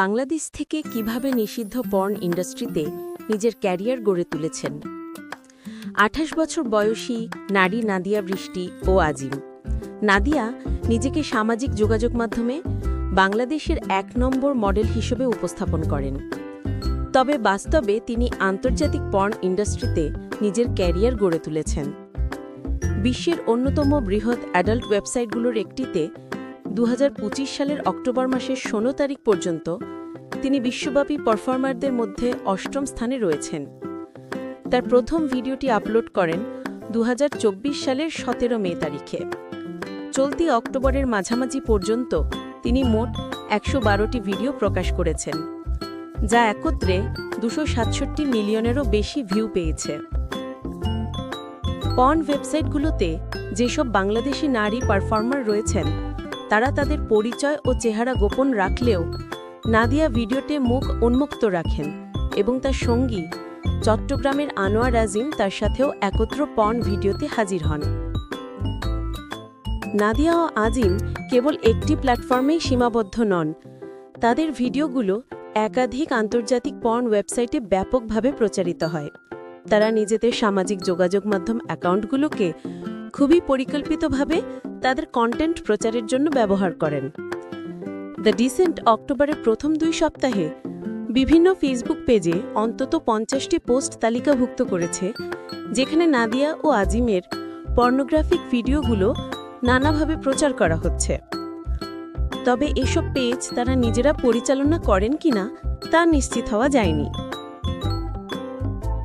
বাংলাদেশ থেকে কীভাবে নিষিদ্ধ পর্ন ইন্ডাস্ট্রিতে নিজের ক্যারিয়ার গড়ে তুলেছেন। আঠাশ বছর বয়সী নারী নাদিয়া বৃষ্টি ও আজিম। নাদিয়া নিজেকে সামাজিক যোগাযোগ মাধ্যমে বাংলাদেশের এক নম্বর মডেল হিসেবে উপস্থাপন করেন। তবে বাস্তবে তিনি আন্তর্জাতিক পর্ন ইন্ডাস্ট্রিতে নিজের ক্যারিয়ার গড়ে তুলেছেন। বিশ্বের অন্যতম বৃহৎ অ্যাডাল্ট ওয়েবসাইটগুলোর একটিতে দু হাজার পঁচিশ সালের অক্টোবর মাসের ষোলো তারিখ পর্যন্ত তিনি বিশ্বব্যাপী পারফর্মারদের মধ্যে অষ্টম স্থানে রয়েছেন। তার প্রথম ভিডিওটি আপলোড করেন দু হাজার চব্বিশ সালের সতেরো মে তারিখে। চলতি অক্টোবরের মাঝামাঝি পর্যন্ত তিনি মোট একশো বারোটি ভিডিও প্রকাশ করেছেন, যা একত্রে দুশো সাতষট্টি মিলিয়নেরও বেশি ভিউ পেয়েছে। পর্ন ওয়েবসাইটগুলোতে যেসব বাংলাদেশি নারী পারফর্মার রয়েছেন তারা তাদের পরিচয় ও চেহারা গোপন রাখলেও নাদিয়া ভিডিওতে মুখ উন্মুক্ত রাখেন এবং তার সঙ্গী চট্টগ্রামের আনোয়ার আজিম তার সাথেও একত্র পর্ন ভিডিওতে হাজির হন। নাদিয়া ও আজিম কেবল একটি প্ল্যাটফর্মেই সীমাবদ্ধ নন। তাদের ভিডিওগুলো একাধিক আন্তর্জাতিক পর্ন ওয়েবসাইটে ব্যাপকভাবে প্রচারিত হয়। তারা নিজেদের সামাজিক যোগাযোগ মাধ্যম অ্যাকাউন্টগুলোকে খুবই পরিকল্পিতভাবে তাদের কন্টেন্ট প্রচারের জন্য ব্যবহার করেন। দ্য ডিসেন্ট অক্টোবরের প্রথম দুই সপ্তাহে বিভিন্ন ফেসবুক পেজে অন্তত পঞ্চাশটি পোস্ট তালিকাভুক্ত করেছে, যেখানে নাদিয়া ও আজিমের পর্নোগ্রাফিক ভিডিওগুলো নানাভাবে প্রচার করা হচ্ছে। তবে এসব পেজ তারা নিজেরা পরিচালনা করেন কিনা তা নিশ্চিত হওয়া যায়নি।